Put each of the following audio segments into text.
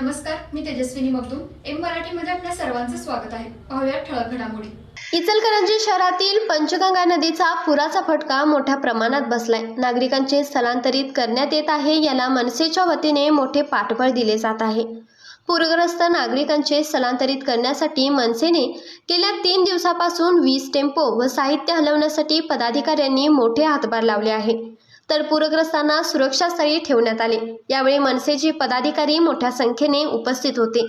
नमस्कार मी तेजस्विनी मगदूम. एम मराठीमध्ये आपल्या सर्वांचं स्वागत आहे. पाहूया ठळक घडामोडी. इचलकरंजी शहरातील पंचगंगा नदीचा पुराचा फटका मोठ्या प्रमाणात बसलाय. नागरिकांचे स्थलांतरित करण्यात येत आहे याला मनसेच्या वतीने मोठे पाठबळ दिले जात आहे. पूरग्रस्त नागरिकांचे स्थलांतरित करण्यासाठी मनसेने गेल्या तीन दिवसापासून वीस टेम्पो व साहित्य हलवण्यासाठी पदाधिकाऱ्यांनी मोठे हातभार लावले आहे. तर पूरग्रस्तांना सुरक्षास्थळी ठेवण्यात आले. यावेळी मनसेचे पदाधिकारी मोठ्या संख्येने उपस्थित होते.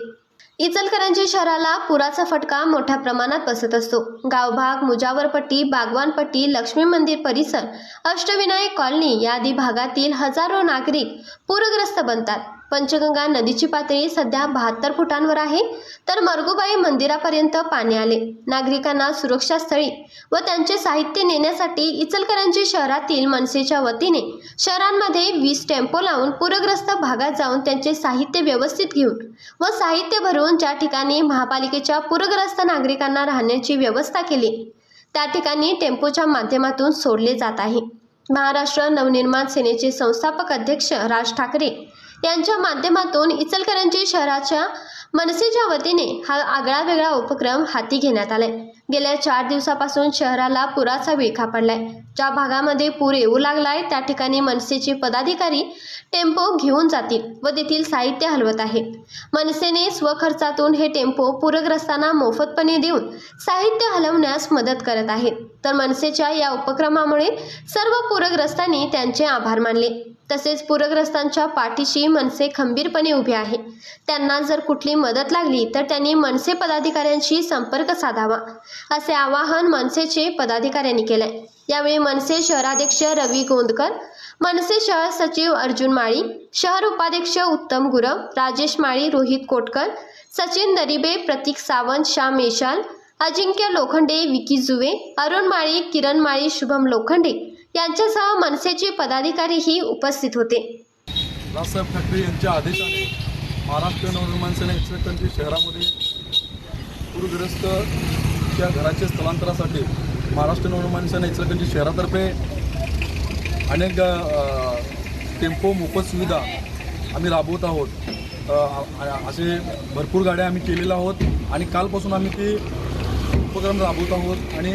इचलकरंजी शहराला पुराचा फटका मोठ्या प्रमाणात बसत असतो. गावभाग मुजावरपट्टी बागवानपट्टी लक्ष्मी मंदिर परिसर अष्टविनायक कॉलनी या आदी भागातील हजारो नागरिक पूरग्रस्त बनतात. पंचगंगा नदीची पातळी सध्या बहात्तर फुटांवर आहे. तर मरगुबाई मंदिरापर्यंत पाणी आले. नागरिकांना सुरक्षास्थळी व त्यांचे साहित्य नेण्यासाठी इचलकरंजी शहरातील मनसेच्या वतीने शहरांमध्ये वीस टेम्पो लावून पूरग्रस्त भागात जाऊन त्यांचे साहित्य व्यवस्थित घेऊन व साहित्य भरून ज्या ठिकाणी महापालिकेच्या पूरग्रस्त नागरिकांना राहण्याची व्यवस्था केली त्या ठिकाणी टेम्पोच्या माध्यमातून सोडले जात आहे. महाराष्ट्र नवनिर्माण सेनेचे संस्थापक अध्यक्ष राज ठाकरे यांच्या माध्यमातून इचलकरंजी शहराच्या मनसेच्या वतीने हा आगळा वेगळा उपक्रम हाती घेण्यात आलाय. गेल्या चार दिवसापासून शहराला पुराचा विळखा पडलाय. ज्या भागामध्ये पूर येऊ लागलाय त्या ठिकाणी मनसेचे पदाधिकारी टेम्पो घेऊन जातील व तेथील साहित्य हलवत आहेत मनसेने स्वखर्चातून हे टेम्पो पूरग्रस्तांना मोफतपणे देऊन साहित्य हलवण्यास मदत करत आहेत तर मनसेच्या या उपक्रमामुळे सर्व पूरग्रस्तांनी त्यांचे आभार मानले. तसेच पूरग्रस्तांच्या पाठीशी मनसे खंबीरपणे उभे आहे. त्यांना जर कुठली मदत लागली तर त्यांनी मनसे पदाधिकाऱ्यांशी संपर्क साधावा असे आवाहन मनसेचे पदाधिकाऱ्यांनी केले यावेळी मनसे शहराध्यक्ष रवी गोंदकर मनसे शहर सचिव अर्जुन माळी शहर उपाध्यक्ष उत्तम गुरव राजेश माळी रोहित कोटकर सचिन दरिबे प्रतीक सावंत श्याम मेशाल अजिंक्य लोखंडे विकी जुवे अरुण माळी किरण माळी शुभम लोखंडे यांच्यासह मनसेचे पदाधिकारीही उपस्थित होते. राजसाहेब ठाकरे यांच्या आदेशाने महाराष्ट्र नवनिर्माण सेना इचलकरंजी शहरामध्ये पूरग्रस्तच्या घराच्या स्थलांतरासाठी महाराष्ट्र नवनिर्माण सेना इचलकरंजी शहरातर्फे अनेक टेम्पो मोफत सुविधा आम्ही राबवत आहोत. असे भरपूर गाड्या आम्ही केलेल्या आहोत आणि कालपासून आम्ही ते उपक्रम राबवत आहोत आणि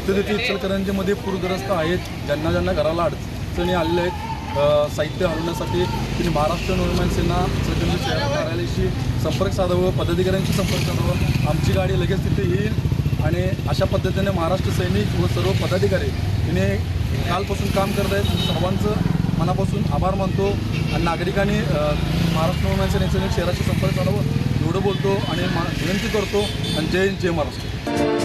जिथे जिथे इचलकरंजीमध्ये पूरग्रस्त आहेत ज्यांना ज्यांना घराला अडचणी आलेल्या आहेत साहित्य हलवण्यासाठी त्यांनी महाराष्ट्र नवनिर्माण सेना इचलकरंजी शहर कार्यालयाशी संपर्क साधावं पदाधिकाऱ्यांशी संपर्क साधावं. आमची गाडी लगेच तिथे येईल आणि अशा पद्धतीने महाराष्ट्र सैनिक व सर्व पदाधिकारी तिने कालपासून काम करत आहेत. सर्वांचं मनापासून आभार मानतो आणि नागरिकांनी महाराष्ट्र नवनिर्माण सेनेचं शहराशी संपर्क साधावं एवढं बोलतो आणि मा विनंती करतो. आणि जय हिंद, जय महाराष्ट्र.